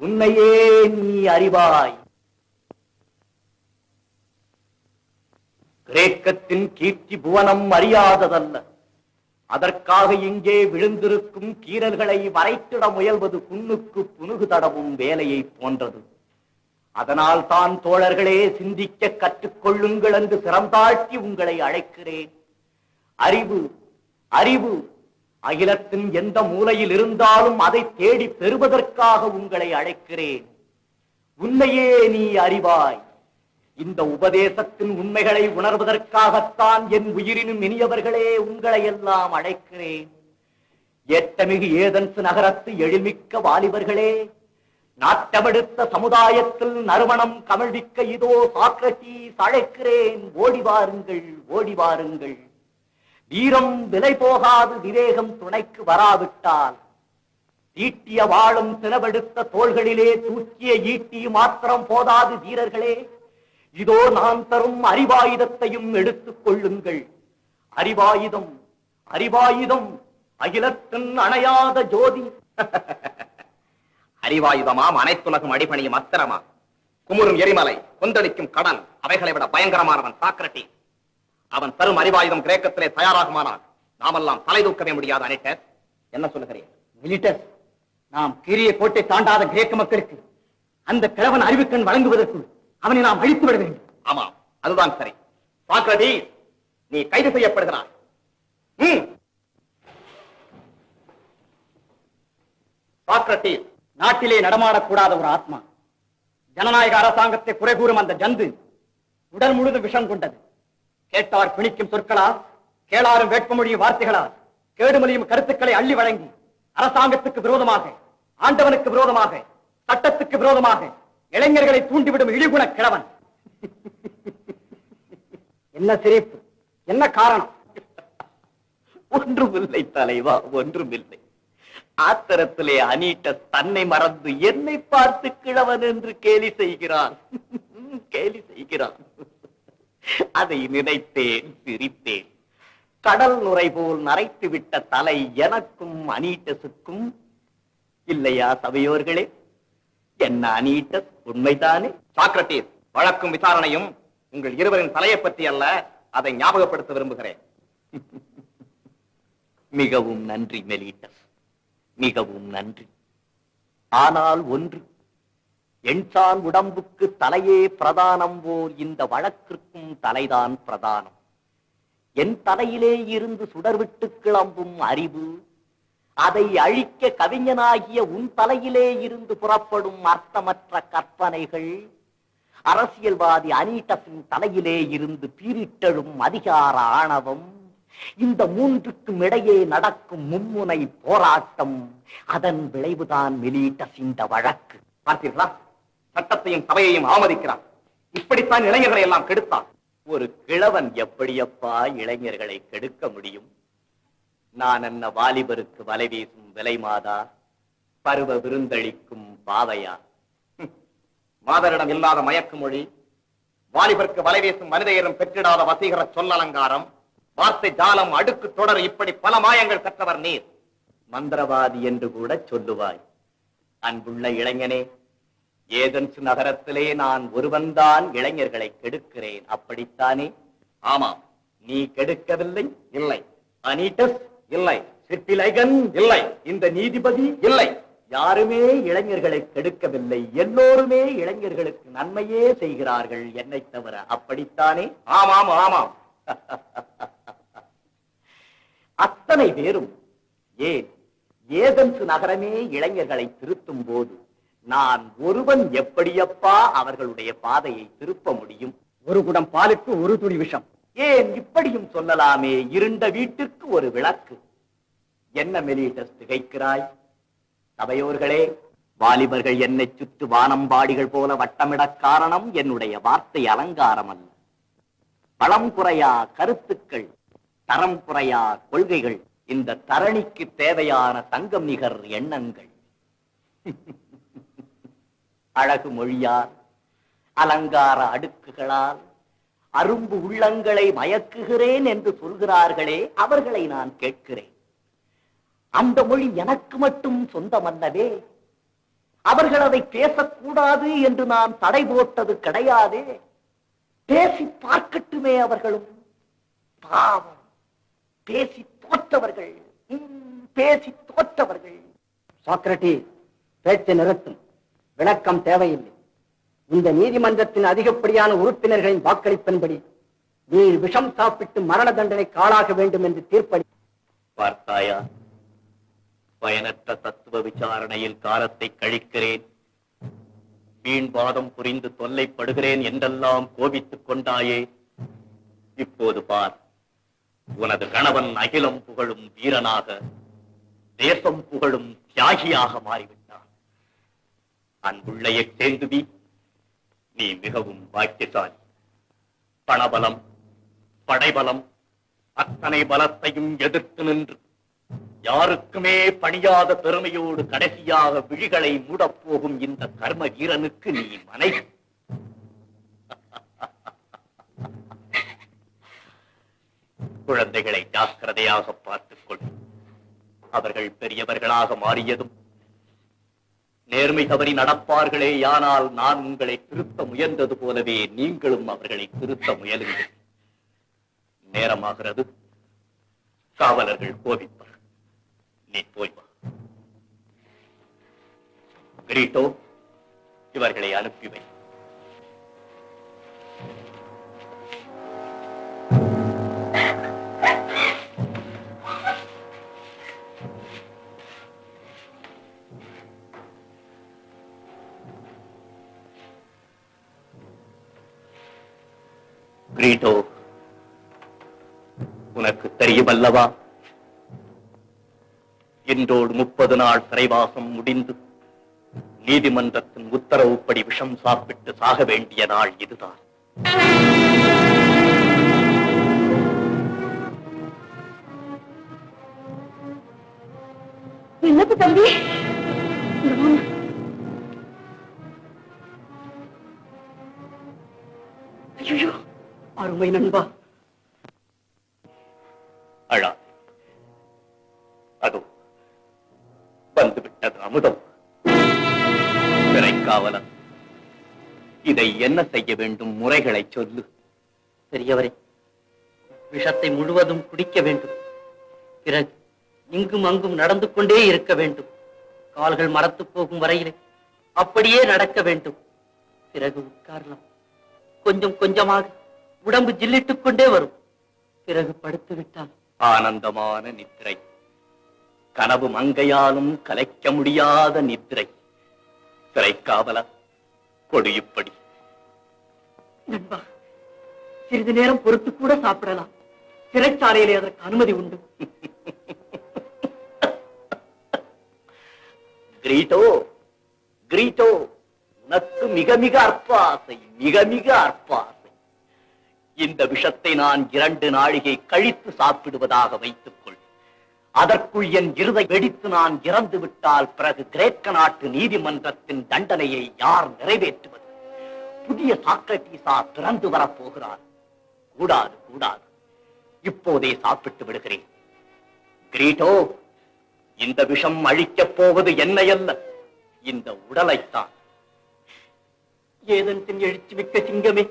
உன்னையே நீ அறிவாய். கிரேக்கத்தின் கீர்த்தி புவனம் அறியாததல்ல. அதற்காக இங்கே விழுந்திருக்கும் கீரல்களை வரைத்திட முயல்வது புண்ணுக்கு புனுகு தடவும் வேலையை போன்றது. அதனால் தான் தோழர்களே சிந்திக்க கற்றுக்கொள்ளுங்கள் என்று சிறந்தாழ்த்தி உங்களை அழைக்கிறேன். அறிவு அறிவு அகிலத்தின் எந்த மூலையில் இருந்தாலும் அதை தேடி பெறுவதற்காக உங்களை அழைக்கிறேன். உன்னையே நீ அறிவாய். இந்த உபதேசத்தின் உண்மைகளை உணர்வதற்காகத்தான் என் உயிரினும் இனியவர்களே உங்களை எல்லாம் அழைக்கிறேன். ஏற்றமிகு ஏதன்சு நகரத்து எழில்மிக்க வாலிபர்களே நாட்டமெடுத்த சமுதாயத்தில் நறுமணம் கமழ்விக்க இதோ சாக்ரட்டீஸ் அழைக்கிறேன். ஓடி வாருங்கள் ஓடி வாருங்கள். வீரம் விலை போகாது விவேகம் துணைக்கு வராவிட்டால். ஈட்டிய வாழும் சிலவெடுத்த தோள்களிலே தூக்கிய ஈட்டி மாத்திரம் போதாது வீரர்களே. இதோ நான் தரும் அறிவாயுதத்தையும் எடுத்துக் கொள்ளுங்கள். அறிவாயுதம் அறிவாயுதம் அகிலத்தின் அணையாத ஜோதி. அறிவாயுதமாம் அனைத்துலகும் அடிபணியும் அத்திரமா குமுறும் எரிமலை கொந்தளிக்கும் கடல் அவைகளை விட பயங்கரமானவன் சாக்ரட்டி. அவன் தரும் அறிவாயுதம் கிரேக்கத்திலே தயாராகுமானால் நாமெல்லாம் தலை தூக்கவே முடியாது அனிட்டர் என்ன சொல்லுகிறேன் நாம் கீரிய கோட்டை தாண்டாத கிரேக்க மக்களுக்கு அந்த கிழவன் அறிவுக்கண் வழங்குவதற்குள் அவனை நாம் அழித்து விட வேண்டும். ஆமாம் அதுதான் சரி. சாக்ரட்டி நீ கைது செய்யப்படுகிறாய். ம். சாக்ரட்டீஸ் நாட்டிலே நடமாடக்கூடாத ஒரு ஆத்மா. ஜனநாயக அரசாங்கத்தை குறை கூறும் அந்த ஜந்து உடல் முழுதும் விஷம் கொண்டது. கேட்டார் பிணிக்கும் சொற்களால் கேளாரும் வேட்பமொழியும் வார்த்தைகளால் கேடுமொழியும் கருத்துக்களை அள்ளி வழங்கி அரசாங்கத்துக்கு விரோதமாக ஆண்டவனுக்கு விரோதமாக சட்டத்துக்கு விரோதமாக இளைஞர்களை தூண்டிவிடும் இழிகுண கிழவன். என்ன சிரிப்பு? என்ன காரணம்? ஒன்றுமில்லை தலைவா ஒன்றுமில்லை. ஆத்திரத்திலே அனீட்ட தன்னை மறந்து என்னை பார்த்து கிழவன் என்று கேலி செய்கிறான். கேலி செய்கிறான். அதை நினைத்தேன் சிரித்தேன் கடல் நுரை போல் நரைத்து விட்ட தலை எனக்கும் அனீட்டஸுக்கும் இல்லையா சபையோர்களே? என்ன அனீட்டஸ் உண்மைதானே? சாக்ரட்டீஸ் வழக்கும் விசாரணையும் உங்கள் இருவரின் தலையை பற்றி அல்ல அதை ஞாபகப்படுத்த விரும்புகிறேன். மிகவும் நன்றி மெலீட்டஸ். மிகவும் நன்றி. ஆனால் ஒன்று எண்சான் உடம்புக்கு தலையே பிரதானம் போல் இந்த வழக்கிற்கும் தலைதான் பிரதானம். என் தலையிலே இருந்து சுடர்விட்டு கிளம்பும் அறிவு அதை அழிக்க கவிஞனாகிய உன் தலையிலே இருந்து புறப்படும் அர்த்தமற்ற கற்பனைகள் அரசியல்வாதி அனீட்டஸின் தலையிலே இருந்து பீரிட்டெழும் அதிகார ஆணவம் இந்த மூன்றுக்கும் இடையே நடக்கும் மும்முனை போராட்டம் அதன் விளைவுதான் மெலீட்டஸ் இந்த வழக்கு. பார்த்தீர்களா? சட்டத்தையும் சபையையும் அவமதிக்கிறான். இப்படித்தான் இளைஞர்களை எல்லாம் கெடுத்தான். ஒரு கிழவன் எப்படியப்பா இளைஞர்களை கெடுக்க முடியும்? நான் என்ன வாலிபருக்கு வலை வீசும் விலை மாதா? பருவ விருந்தளிக்கும் பாவையா? மாதரிடம் இல்லாத மயக்கு மொழி வாலிபருக்கு வலை வீசும் மனிதையரும் பெற்றிடாத வசீகர சொல்லலங்காரம் வார்த்தை ஜாலம் அடுக்கு தொடர் இப்படி பல மாயங்கள் கற்றவர் நீர். மந்திரவாதி என்று கூட சொல்லுவாய். அன்புள்ள இளைஞனே ஏதென்ஸ் நகரத்திலே நான் ஒருவன்தான் இளைஞர்களை கெடுக்கிறேன். அப்படித்தானே? ஆமாம். நீ கெடுக்கவில்லை? இல்லை. அனீட்டஸ்? இல்லை. சிற்பிலைகன் இல்லை. இந்த நீதிபதி? இல்லை. யாருமே இளைஞர்களை கெடுக்கவில்லை. எல்லோருமே இளைஞர்களுக்கு நன்மையே செய்கிறார்கள் என்னை தவிர. அப்படித்தானே? ஆமாம் ஆமாம். அத்தனை பேரும் ஏன் ஏதென்ஸ் நகரமே இளைஞர்களை திருத்தும் போது நான் ஒருவன் எப்படியப்பா அவர்களுடைய பாதையை திருப்ப முடியும்? ஒரு குடம் பாலுக்கு ஒரு துளி விஷம். ஏன் இப்படியும் சொல்லலாமே? இருண்ட வீட்டுக்கு ஒரு விளக்கு. என்ன மெலிட்டஸ் திகைக்கிறாய் சபையோர்களே வாலிபர்கள் என்னை சுற்று வானம்பாடிகள் போல வட்டமிடக் காரணம் என்னுடைய வார்த்தை அலங்காரம் அல்ல பழம் குறையா கருத்துக்கள் தரம் குறையா கொள்கைகள். இந்த தரணிக்கு தேவையான தங்கம் நிகர் எண்ணங்கள். அழகு மொழியால் அலங்கார அடுக்குகளால் அரும்பு உள்ளங்களை மயக்குகிறேன் என்று சொல்கிறார்களே அவர்களை நான் கேட்கிறேன். அந்த மொழி எனக்கு மட்டும் சொந்தமல்லவே அவர்கள் அதை பேசக்கூடாது என்று நான் தடை போட்டது கிடையாதே. பேசி பார்க்கட்டுமே அவர்களும். பாவம். பேசி தோற்றவர்கள் பேசி தோற்றவர்கள். சாக்ரட்டி பேச்சை நிறுத்தும். விளக்கம் தேவையில்லை. இந்த நீதிமன்றத்தின் அதிகப்படியான உறுப்பினர்களின் வாக்களிப்பின்படி நீர் விஷம் சாப்பிட்டு மரண தண்டனை காலாக வேண்டும் என்று தீர்ப்பளி பார்த்தாயா? பயனற்ற தத்துவ விசாரணையில் காலத்தை கழிக்கிறேன். வீண்வாதம் புரிந்து தொல்லைப்படுகிறேன் என்றெல்லாம் கோபித்துக் கொண்டாயே. இப்போது பார் உனது கணவன் அகிலம் புகழும் வீரனாக தேசம் புகழும் தியாகியாக மாறிவிட்டான் அன்புள்ள எட்டேந்துவி நீ மிகவும் பாக்கியசாலி பணபலம் படைபலம் அத்தனை பலத்தையும் எதிர்த்து நின்று. யாருக்குமே பணியாத பெருமையோடு கடைசியாக விழிகளை மூடப் போகும் இந்த கர்ம வீரனுக்கு நீ மனைவி குழந்தைகளை ஜாக்கிரதையாக பார்த்துக் கொள் அவர்கள் பெரியவர்களாக மாறியதும் நேர்மை தவறி நடப்பார்களே யானால் நான் உங்களை திருத்த முயன்றது போலவே நீங்களும் அவர்களை திருத்த முயலுங்கள். நேரமாகிறது. காவலர்கள் கோபிப்பார். நீ போய் வா. கிரீட்டோ இவர்களை அனுப்பி வை. கிரீட்டோ உனக்கு தெரியுமல்லவா? இன்றோடு முப்பது நாள் சிறைவாசம் முடிந்து நீதிமன்றத்தின் உத்தரவுப்படி விஷம் சாப்பிட்டு சாக வேண்டிய நாள் இதுதான். என்னது தம்பி? ஐயோ அருமை நண்பா. அழா. அதோ வந்துவிட்டது அமுதம். சிறைக்காவலன் இதை என்ன செய்ய வேண்டும் முறைகளை சொல்லு. பெரியவரே விஷத்தை முழுவதும் குடிக்க வேண்டும். பிறகு இங்கும் அங்கும் நடந்து கொண்டே இருக்க வேண்டும். கால்கள் மரத்து போகும் வரையிலே அப்படியே நடக்க வேண்டும். பிறகு உட்காரலாம். கொஞ்சம் கொஞ்சமாக உடம்பு ஜில்லிட்டுக் கொண்டே வரும். பிறகு படுத்து விட்டால் ஆனந்தமான நித்திரை. கனவு மங்கையாலும் கலைக்க முடியாத நித்திரை. சிறைக்காவலன் கொடியுப்படி. நண்பா சிறிது நேரம் பொறுத்து கூட சாப்பிடலாம். சிறைச்சாலையிலே அதற்கு அனுமதி உண்டு. கிரீட்டோ கிரீட்டோ உனக்கு மிக மிக அற்ப ஆசை மிக மிக அற்ப ஆசை. இந்த விஷத்தை நான் இரண்டு நாழிகை கழித்து சாப்பிடுவதாக வைத்துக் கொள் அதற்குள் என் இருதை வெடித்து நான் இறந்து விட்டால் பிறகு கிரேக்க நாட்டு நீதிமன்றத்தின் தண்டனையை யார் நிறைவேற்றுவது? புதிய சாக்ரட்டீசா பிறந்து வரப்போகிறார். கூடாது கூடாது. இப்போதே சாப்பிட்டு விடுகிறேன். கிரீட்டோ இந்த விஷம் அழிக்கப் போவது என்னையல்ல. இந்த உடலைத்தான். ஏதன் எழுச்சி மிக்க சிங்கமே.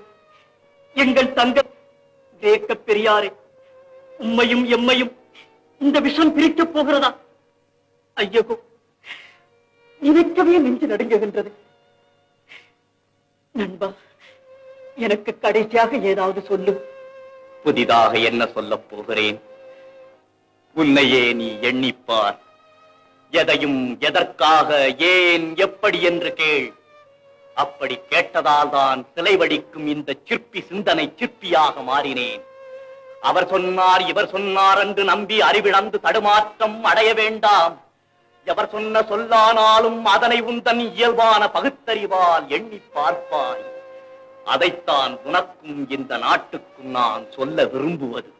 எங்கள் தங்க வேக்க பெரியாரே உம்மையும் எம்மையும் இந்த விஷம் பிரிக்கப் போகிறதா? ஐயோ நினைக்கவே நெஞ்சு நடுங்குகின்றது. நண்பா எனக்கு கடைசியாக ஏதாவது சொல்லு. புதிதாக என்ன சொல்லப் போகிறேன்? உன்னையே நீ எண்ணிப்பார். எதையும் எதற்காக ஏன் எப்படி என்று கேள். அப்படி கேட்டதால் தான் சிலை வடிக்கும் இந்த சிற்பி சிந்தனை சிற்பியாக மாறினேன். அவர் சொன்னார் இவர் சொன்னார் என்று நம்பி அறிவிழந்து தடுமாற்றம் அடைய வேண்டாம். எவர் சொன்ன சொல்லானாலும் அதனை உந்தன் இயல்பான பகுத்தறிவால் எண்ணி பார்ப்பாய். அதைத்தான் உனக்கும் இந்த நாட்டுக்கும் நான் சொல்ல விரும்புவது.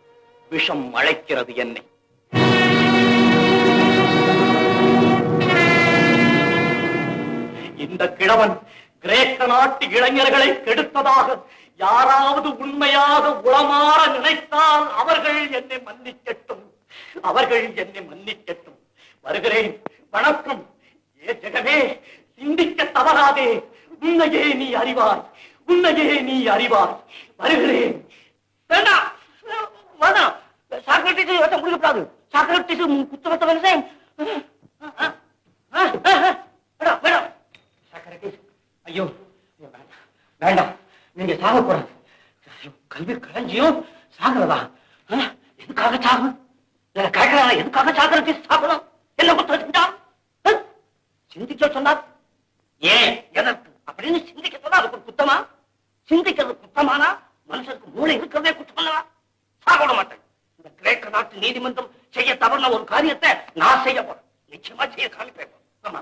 விஷம் அழைக்கிறது என்னை. இந்த கிழவன் கிரேக்க நாட்டு இளைஞர்களை கெடுத்ததாக யாராவது உண்மையாக உளமாற நினைத்தால் அவர்கள் என்னை மன்னிக்கட்டும். அவர்கள் என்னை மன்னிக்கட்டும். வருகிறேன். வணக்கம். ஏ ஜெகமே சிந்திக்க தவறாதே. உன்னையே நீ அறிவாய். உன்னையே நீ அறிவாய். வருகிறேன். வேண்டாம் வேண்டாம். சாக்ரட்டிஸ் வட்டம் முடிக்கப்படாது சாக்ரட்டிஸ் குத்த வட்ட வேணும் வேண்டாம் வேண்டாம் சாக்ரட்டிஸ் ஐயோ வேண்டாம் வேண்டாம். நீங்க சாகக்கூடாது. ஐயோ, கல்வி கலைஞ்சியும் சாகிறதா எதுக்காக எதுக்காக சாகும் கேட்கறா எதுக்காக சாகிறது சாகணும்? என்ன குற்றம் செஞ்சா? சிந்திக்க சொன்னார். ஏன்? எதற்கு அப்படின்னு சிந்திக்க சொன்னா அதுக்கு ஒரு குத்தமா? சிந்திக்கிறது குத்தமானா? மனுஷனுக்கு மூளை இருக்கிறதே குத்தமா சாக மாட்டேன். இந்த கிரேக்க நாட்டு நீதிமன்றம் செய்ய தவறின ஒரு காரியத்தை நான் செய்ய போறேன். நிச்சயமா செய்ய காமிப்பேன். ஆமா.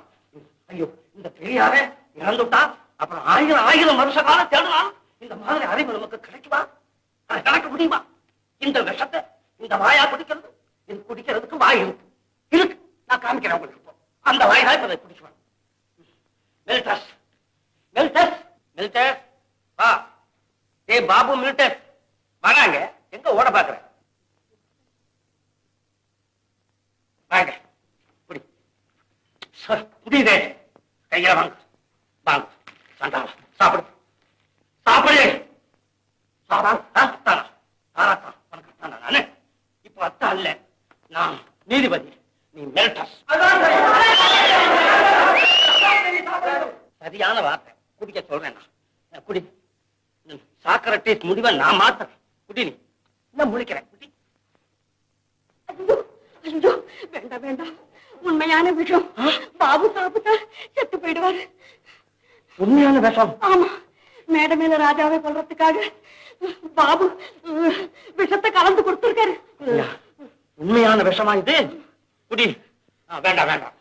ஐயோ இந்த பெரியாரே இறந்துட்டா அப்புறம் ஆயிரம் ஆயிரம் வருஷ காலம் தேடலாம். இந்த மாதிரி அறிவு நமக்கு கிடைக்குமா? கிடைக்க முடியுமா? இந்த விஷத்தை இந்த வாயா குடிக்கிறது இது குடிக்கிறதுக்கு வாய் இருக்கு. இருக்கு. நான் காமிக்கிறேன் உங்களுக்கு அந்த வாய் தான் இப்ப இதை குடிச்சுவேன் மில்டஸ். மில்டஸ். மில்டஸ். வா. ஏ பாபு மில்டஸ். வராங்க. எங்க ஓட பாக்குறேன் வாங்க புடி சார் புரியுதே கையில வாங்க வாங்க சண்டாளா சாப்பிடு. சாப்பிடு. இப்போ அத்தா இல்ல நான் நீதிபதி. நீ சரியான வார்த்தை. குடிக்க சொல்றேன் நான். குடி. சாக்கரட்டிஸ் முடிவை நான் மாத்தறேன். குடி நீ. நான் முழிக்கிறேன். குடி. வேண்டாம் வேண்டாம். உண்மையான விஷயம் பாபு சாப்பிட்டா செத்து போயிடுவாரு. உண்மையான விஷம். ஆமா மேட மேல ராஜாவை கொல்றதுக்காக பாபு விஷத்தை கலந்து கொடுத்திருக்காரு. உண்மையான விஷமா இது? குடி. வேண்டாம் வேண்டாம்.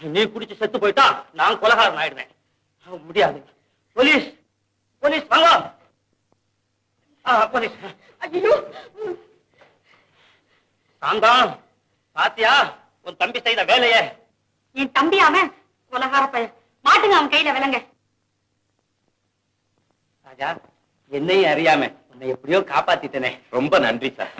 நீ குடிச்சு செத்து போயிட்டா நான் கொலகாரன் ஆயிடுவேன். முடியாது. போலீஸ் போலீஸ் வாங்க. போலீஸ். ஐயோ. சாந்தான் பாத்தியா உன் தம்பி செய்த வேலையை? என் தம்பி அவன் கொலகார பையன். மாட்டுங்க அவன் கையில விலங்க. ராஜா என்னையும் அறியாம உன்னை எப்படியோ காப்பாத்திட்டனே. ரொம்ப நன்றி சார்.